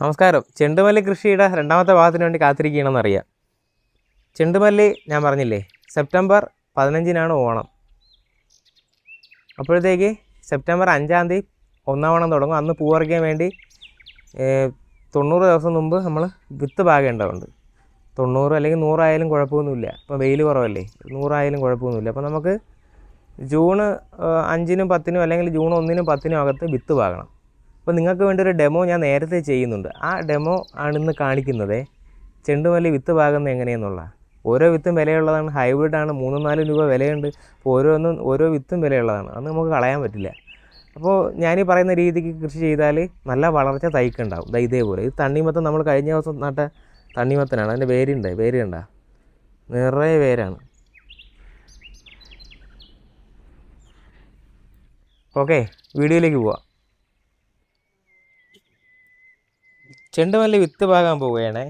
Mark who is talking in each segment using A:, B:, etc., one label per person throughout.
A: നമസ്കാരം. ചെണ്ടുമല്ലി കൃഷിയുടെ രണ്ടാമത്തെ ഭാഗത്തിന് വേണ്ടി കാത്തിരിക്കുകയാണെന്നറിയാം ചെണ്ടുമല്ലി ഞാൻ പറഞ്ഞില്ലേ സെപ്റ്റംബർ പതിനഞ്ചിനാണ് ഓണം. അപ്പോഴത്തേക്ക് സെപ്റ്റംബർ അഞ്ചാം തീയതി ഒന്നാം ഓണം തുടങ്ങും. അന്ന് പൂ പറിക്കാൻ വേണ്ടി തൊണ്ണൂറ് ദിവസം മുമ്പ് നമ്മൾ വിത്ത് പാകേണ്ടതുണ്ട്. തൊണ്ണൂറ് അല്ലെങ്കിൽ നൂറായാലും കുഴപ്പമൊന്നുമില്ല. ഇപ്പോൾ വെയിൽ കുറവല്ലേ നൂറായാലും കുഴപ്പമൊന്നുമില്ല. അപ്പോൾ നമുക്ക് ഏഹ്, അഞ്ചിനും പത്തിനും അല്ലെങ്കിൽ ജൂൺ ഒന്നിനും പത്തിനും അകത്ത് വിത്ത് പാകണം. അപ്പോൾ നിങ്ങൾക്ക് വേണ്ടി ഒരു ഡെമോ ഞാൻ നേരത്തെ ചെയ്യുന്നുണ്ട്. ആ ഡെമോ ആണിന്ന് കാണിക്കുന്നത്. ചെണ്ടുമല്ലി വിത്ത് പാകുന്നത് എങ്ങനെയെന്നുള്ള. ഓരോ വിത്തും വിലയുള്ളതാണ്. ഹൈബ്രിഡാണ് മൂന്നും നാലും രൂപ വിലയുണ്ട്. അപ്പോൾ ഓരോന്നും ഓരോ വിത്തും വിലയുള്ളതാണ്. അത് നമുക്ക് കളയാൻ പറ്റില്ല. അപ്പോൾ ഞാനീ പറയുന്ന രീതിക്ക് കൃഷി ചെയ്താൽ നല്ല വളർച്ച തൈക്കുണ്ടാവും. ദാ ഇതേപോലെ. ഇത് തണ്ണിമത്തം നമ്മൾ കഴിഞ്ഞ ദിവസം നട്ട തണ്ണിമത്തനാണ്. അതിന്റെ വേരുണ്ട് വേര് കണ്ട? നിറയെ വേരാണ് ഓക്കെ വീഡിയോയിലേക്ക് പോവാം. ചെണ്ടുമല്ലി വിത്ത് പാകാൻ പോവുകയാണ്.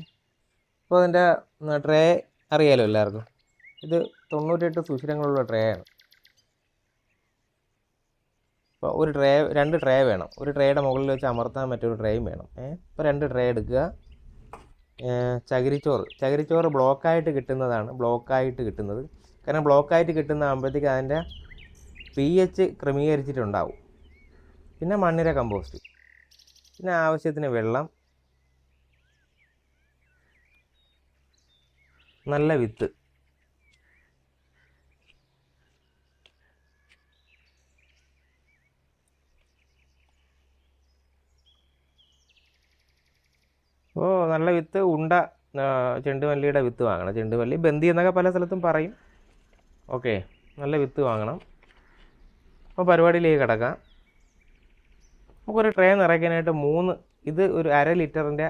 A: അപ്പോൾ അതിന്റെ ട്രേ അറിയാലോ എല്ലാവർക്കും. ഇത് തൊണ്ണൂറ്റെട്ട് സുഷിരങ്ങളുള്ള ട്രേ ആണ്. അപ്പോൾ ഒരു ട്രേ രണ്ട് ട്രേ വേണം. ഒരു ട്രേയുടെ മുകളിൽ വെച്ച് അമർത്താൻ മറ്റൊരു ട്രേയും വേണം. ഏ അപ്പോൾ രണ്ട് ട്രേ എടുക്കുക. ചകിരിച്ചോറ്. ചകിരിച്ചോറ് ബ്ലോക്കായിട്ട് കിട്ടുന്നതാണ്. ബ്ലോക്കായിട്ട് കിട്ടുന്നത്. കാരണം ബ്ലോക്കായിട്ട് കിട്ടുന്ന ആകുമ്പോഴത്തേക്ക് അതിന്റെ പി എച്ച് ക്രമീകരിച്ചിട്ടുണ്ടാവും. പിന്നെ മണ്ണിര കമ്പോസ്റ്റ് പിന്നെ ആവശ്യത്തിന് വെള്ളം. നല്ല വിത്ത്. ഓ നല്ല വിത്ത്. ഉണ്ട ചെണ്ടുമല്ലിയുടെ വിത്ത് വാങ്ങണം. ചെണ്ടുമല്ലി ബന്ദി എന്നൊക്കെ പല സ്ഥലത്തും പറയും. ഓക്കെ നല്ല വിത്ത് വാങ്ങണം. അപ്പോൾ പരിപാടിയിലേക്ക് കിടക്കാം. നമുക്കൊരു ട്രേ നിറയ്ക്കാനായിട്ട് മൂന്ന് ഇത് ഒരു അര ലിറ്ററിന്റെ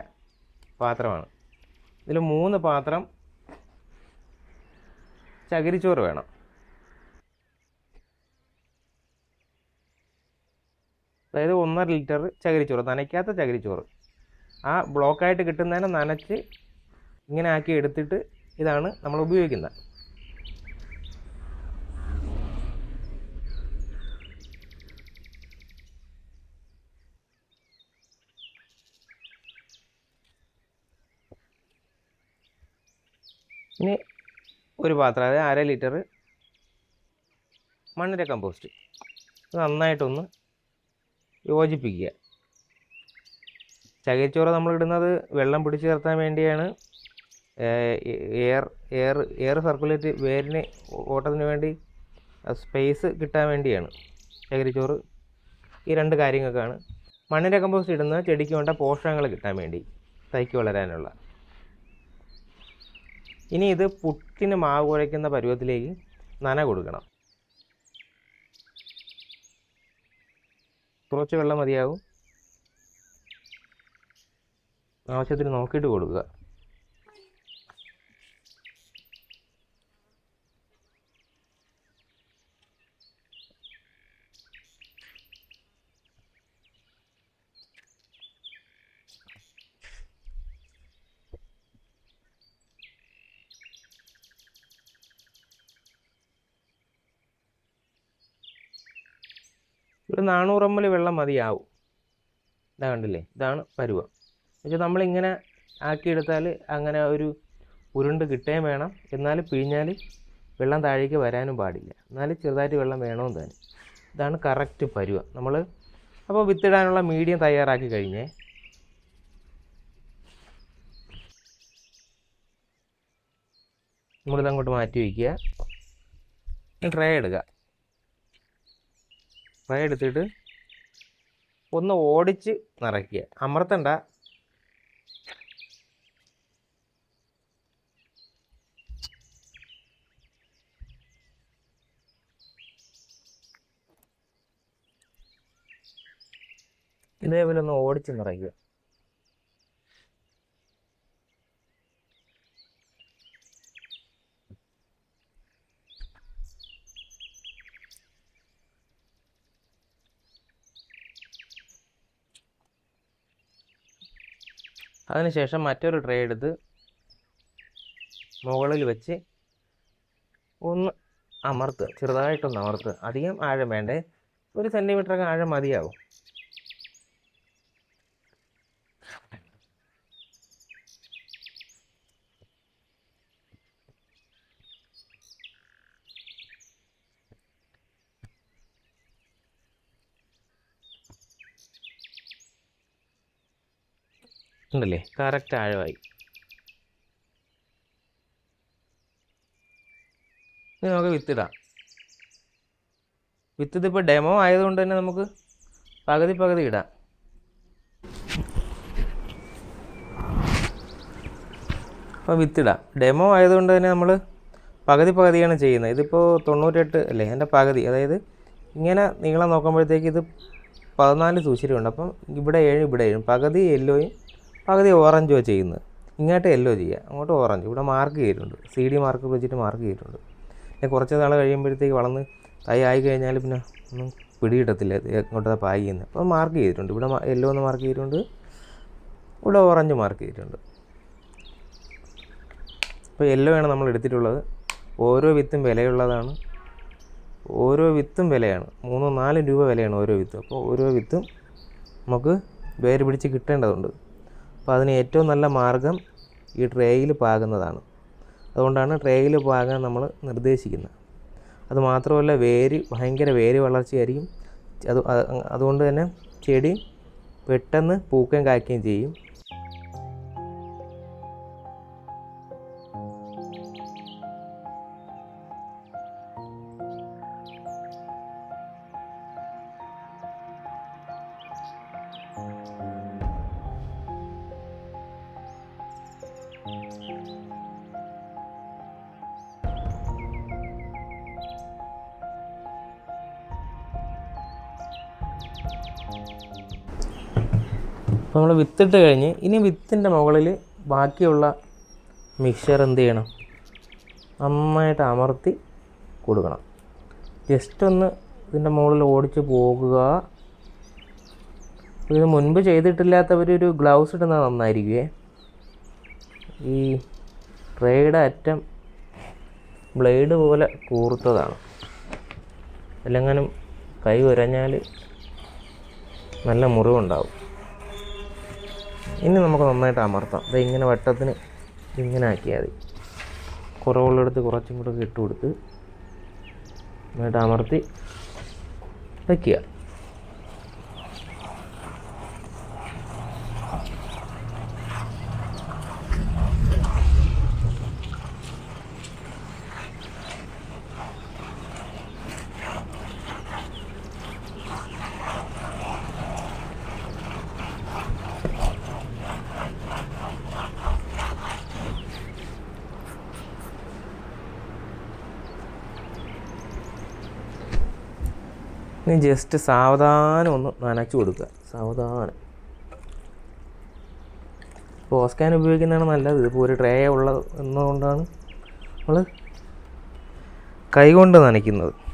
A: പാത്രമാണ്. ഇതിൽ മൂന്ന് പാത്രം ചകിരിച്ചോറ് വേണം. അതായത് ഒന്നര ലിറ്റർ ചകിരിച്ചോറ് നനയ്ക്കാത്ത ചകിരിച്ചോറ്. ആ ബ്ലോക്കായിട്ട് കിട്ടുന്നതിനെ നനച്ച് ഇങ്ങനെ ആക്കി എടുത്തിട്ട് ഇതാണ് നമ്മൾ ഉപയോഗിക്കുന്നത്. ഇനി ഒരു പാത്രം അതായത് അര ലിറ്റർ മണ്ണിര കമ്പോസ്റ്റ്. നന്നായിട്ടൊന്ന് യോജിപ്പിക്കുക. ചകിരിച്ചോറ് നമ്മൾ ഇടുന്നത് വെള്ളം പിടിച്ചു നിർത്താൻ വേണ്ടിയാണ്. എയർ എയർ എയർ സർക്കുലേറ്റ് വേരിന് ഓട്ടത്തിന് വേണ്ടി സ്പേസ് കിട്ടാൻ വേണ്ടിയാണ് ചകിരിച്ചോറ് ഈ രണ്ട് കാര്യങ്ങൾക്കാണ്. മണ്ണിര കമ്പോസ്റ്റ് ഇടുന്നത് ചെടിക്ക് വേണ്ട പോഷകങ്ങൾ കിട്ടാൻ വേണ്ടി തൈക്ക് വളരാനുള്ള ഇനി ഇത് പുട്ടിന് മാവ് കുഴയ്ക്കുന്ന പരുവത്തിലേക്ക് നന കൊടുക്കണം. കുറച്ച് വെള്ളം മതിയാവും. ആവശ്യത്തിന് നോക്കിയിട്ട് കൊടുക്കുക. ഒരു നാനൂറ് എം വെള്ളം മതിയാവും. ഇതാ കണ്ടില്ലേ? ഇതാണ് പരുവം. പക്ഷെ നമ്മളിങ്ങനെ ആക്കിയെടുത്താൽ അങ്ങനെ ഒരു ഉരുണ്ട് കിട്ടുകയും വേണം. എന്നാൽ പിഴിഞ്ഞാൽ വെള്ളം താഴേക്ക് വരാനും പാടില്ല. എന്നാലും ചെറുതായിട്ട് വെള്ളം വേണമെന്ന് തന്നെ. ഇതാണ് കറക്റ്റ് പരുവം. നമ്മൾ അപ്പോൾ വിത്തിടാനുള്ള മീഡിയം തയ്യാറാക്കി കഴിഞ്ഞേ. നമ്മളിതങ്ങോട്ട് മാറ്റി വയ്ക്കുക. ട്രൈ എടുക്കുക ട്രേ എടുത്തിട്ട് ഒന്ന് ഓടിച്ച് നിറയ്ക്കുക. അമർത്തണ്ട. ഇതേപോലെ ഒന്ന് ഓടിച്ച് നിറയ്ക്കുക. അതിനുശേഷം മറ്റൊരു ട്രേ എടുത്ത് മുകളിൽ വെച്ച് ഒന്ന് അമർത്ത് ചെറുതായിട്ടൊന്ന് അമർത്ത്. അധികം ആഴം വേണ്ടേ? ഒരു സെന്റിമീറ്ററൊക്കെ ആഴം മതിയാവും. ഉണ്ടല്ലേ? കറക്റ്റ് ആഴമായി. നമുക്ക് വിത്തിടാം വിത്ത് ഇതിപ്പോൾ ഡെമോ ആയതുകൊണ്ട് തന്നെ നമുക്ക് പകുതി പകുതി ഇടാം. അപ്പോൾ വിത്തിടാം ഡെമോ ആയതുകൊണ്ട് തന്നെ നമ്മൾ പകുതി പകുതിയാണ് ചെയ്യുന്നത്. ഇതിപ്പോൾ തൊണ്ണൂറ്റെട്ട് അല്ലേ? എന്റെ പകുതി. അതായത് ഇങ്ങനെ നീളം നോക്കുമ്പോഴത്തേക്ക് ഇത് പതിനാല് സൂചിരയുണ്ട്. അപ്പം ഇവിടെ ഏഴ് ഇവിടെ ഏഴും. പകുതി യെല്ലോയും പകുതി ഓറഞ്ചോ ചെയ്യുന്നത്. ഇങ്ങോട്ട് യെല്ലോ ചെയ്യുക അങ്ങോട്ട് ഓറഞ്ച് ഇവിടെ മാർക്ക് ചെയ്തിട്ടുണ്ട്. സി ഡി മാർക്ക് വെച്ചിട്ട് മാർക്ക് ചെയ്തിട്ടുണ്ട്. പിന്നെ കുറച്ച് നാൾ കഴിയുമ്പോഴത്തേക്ക് വളർന്ന് തൈ ആയി കഴിഞ്ഞാൽ പിന്നെ ഒന്നും പിടികിട്ടത്തില്ല. എങ്ങോട്ടാ പായി ചെയ്യുന്നത്. അപ്പോൾ മാർക്ക് ചെയ്തിട്ടുണ്ട്. ഇവിടെ യെല്ലോ എന്ന് മാർക്ക് ചെയ്തിട്ടുണ്ട്. ഇവിടെ ഓറഞ്ച് മാർക്ക് ചെയ്തിട്ടുണ്ട്. അപ്പോൾ യെല്ലോ ആണ് നമ്മൾ എടുത്തിട്ടുള്ളത്. ഓരോ വിത്തും വിലയുള്ളതാണ്. ഓരോ വിത്തും വിലയാണ്. മൂന്നോ നാലും രൂപ വിലയാണ് ഓരോ വിത്തും. അപ്പോൾ ഓരോ വിത്തും നമുക്ക് വേര് പിടിച്ച് കിട്ടേണ്ടതുണ്ട്. അപ്പോൾ അതിന് ഏറ്റവും നല്ല മാർഗം ഈ ട്രേയിൽ പാകുന്നതാണ്. അതുകൊണ്ടാണ് ട്രേയിൽ പാകാൻ നമ്മൾ നിർദ്ദേശിക്കുന്നത്. അതുമാത്രമല്ല വേര് ഭയങ്കര വേര് വളർച്ചയായിരിക്കും. അത് അതുകൊണ്ട് തന്നെ ചെടി പെട്ടെന്ന് പൂക്കുകയും കായ്ക്കുകയും ചെയ്യും. അപ്പോൾ നമ്മൾ വിത്തിട്ട് കഴിഞ്ഞ് ഇനി വിത്തിന്റെ മുകളിൽ ബാക്കിയുള്ള മിക്സർ എന്ത് ചെയ്യണം? നന്നായിട്ട് അമർത്തി കൊടുക്കണം. ജസ്റ്റ് ഒന്ന് ഇതിന്റെ മുകളിൽ ഓടിച്ച് പോകുക. ഇത് മുൻപ് ചെയ്തിട്ടില്ലാത്തവർ ഒരു ഗ്ലൗസ് ഇടുന്നത് നന്നായിരിക്കുമേ ഈ ട്രേയുടെ അറ്റം ബ്ലേഡ് പോലെ കൂർത്തതാണ്. അല്ലെങ്ങാനും കൈ ഉരഞ്ഞാൽ നല്ല മുറിവുണ്ടാവും. ഇനി നമുക്ക് നന്നായിട്ട് അമർത്താം. അത് ഇങ്ങനെ വട്ടത്തിന് ഇങ്ങനെ ആക്കിയാൽ മതി. കുറവുള്ളെടുത്ത് കുറച്ചും കൂടെ ഇട്ട് നന്നായിട്ട് അമർത്തി വയ്ക്കുക ഇനി ജസ്റ്റ് സാവധാനം ഒന്ന് നനച്ചു കൊടുക്കുക. സാവധാനം. പോസ്കാൻ ഉപയോഗിക്കുന്നതാണ് നല്ലത്. ഇതിപ്പോൾ ഒരു ട്രേ ഉള്ളത് എന്നതുകൊണ്ടാണ് നമ്മൾ കൈകൊണ്ട് നനയ്ക്കുന്നത്.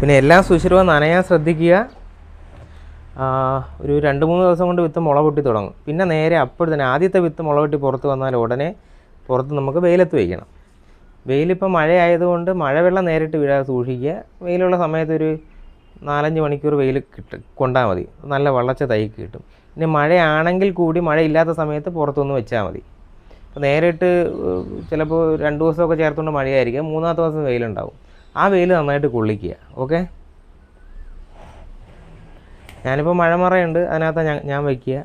A: പിന്നെ എല്ലാം സുശിരവും നനയാൻ ശ്രദ്ധിക്കുക. ഒരു രണ്ട് മൂന്ന് ദിവസം കൊണ്ട് വിത്ത് മുള പൊട്ടി തുടങ്ങും. പിന്നെ നേരെ അപ്പോൾ തന്നെ ആദ്യത്തെ വിത്ത് മുള പൊട്ടി പുറത്ത് വന്നാൽ ഉടനെ പുറത്ത് നമുക്ക് വെയിലത്ത് വയ്ക്കണം വെയിലിപ്പോൾ മഴ ആയതുകൊണ്ട് മഴവെള്ളം നേരിട്ട് വീഴാതെ സൂക്ഷിക്കുക. വെയിലുള്ള സമയത്ത് ഒരു നാലഞ്ച് മണിക്കൂർ വെയിൽ കിട്ടും കൊണ്ടാൽ മതി. നല്ല വളർച്ച തൈക്ക് കിട്ടും. ഇനി മഴയാണെങ്കിൽ കൂടി മഴയില്ലാത്ത സമയത്ത് പുറത്തൊന്ന് വെച്ചാൽ മതി. അപ്പോൾ നേരിട്ട് ചിലപ്പോൾ രണ്ട് ദിവസമൊക്കെ ചേർത്തുകൊണ്ട് മഴയായിരിക്കും. മൂന്നാമത്തെ ദിവസം വെയിലുണ്ടാവും. ആ വെയിൽ നന്നായിട്ട് കൊള്ളിക്കുക ഓക്കെ ഞാനിപ്പോൾ മഴമറയുണ്ട് അതിനകത്ത് ഞാൻ ഞാൻ വയ്ക്കുക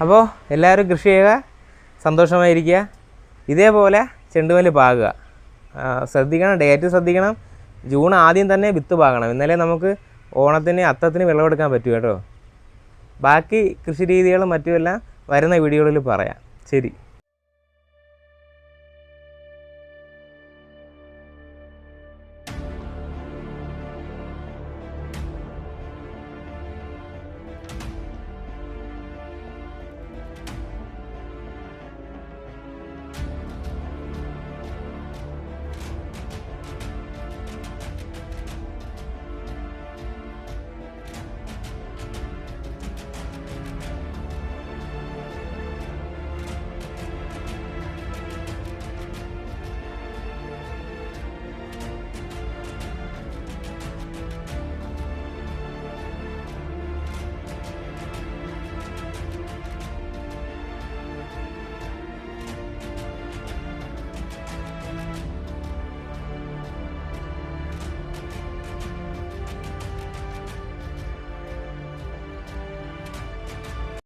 A: അപ്പോൾ എല്ലാവരും കൃഷി ചെയ്യുക സന്തോഷമായിരിക്കുക ഇതേപോലെ ചെണ്ടുമല്ലി പാകുക. ശ്രദ്ധിക്കണം ഡേറ്റ് ശ്രദ്ധിക്കണം. ജൂൺ ആദ്യം തന്നെ വിത്ത് പാകണം. ഇന്നലെ നമുക്ക് ഓണത്തിന് അത്തത്തിന് വിളവെടുക്കാൻ പറ്റും കേട്ടോ. ബാക്കി കൃഷി രീതികളും മറ്റുമെല്ലാം വരുന്ന വീഡിയോകളിൽ പറയാം. ശരി.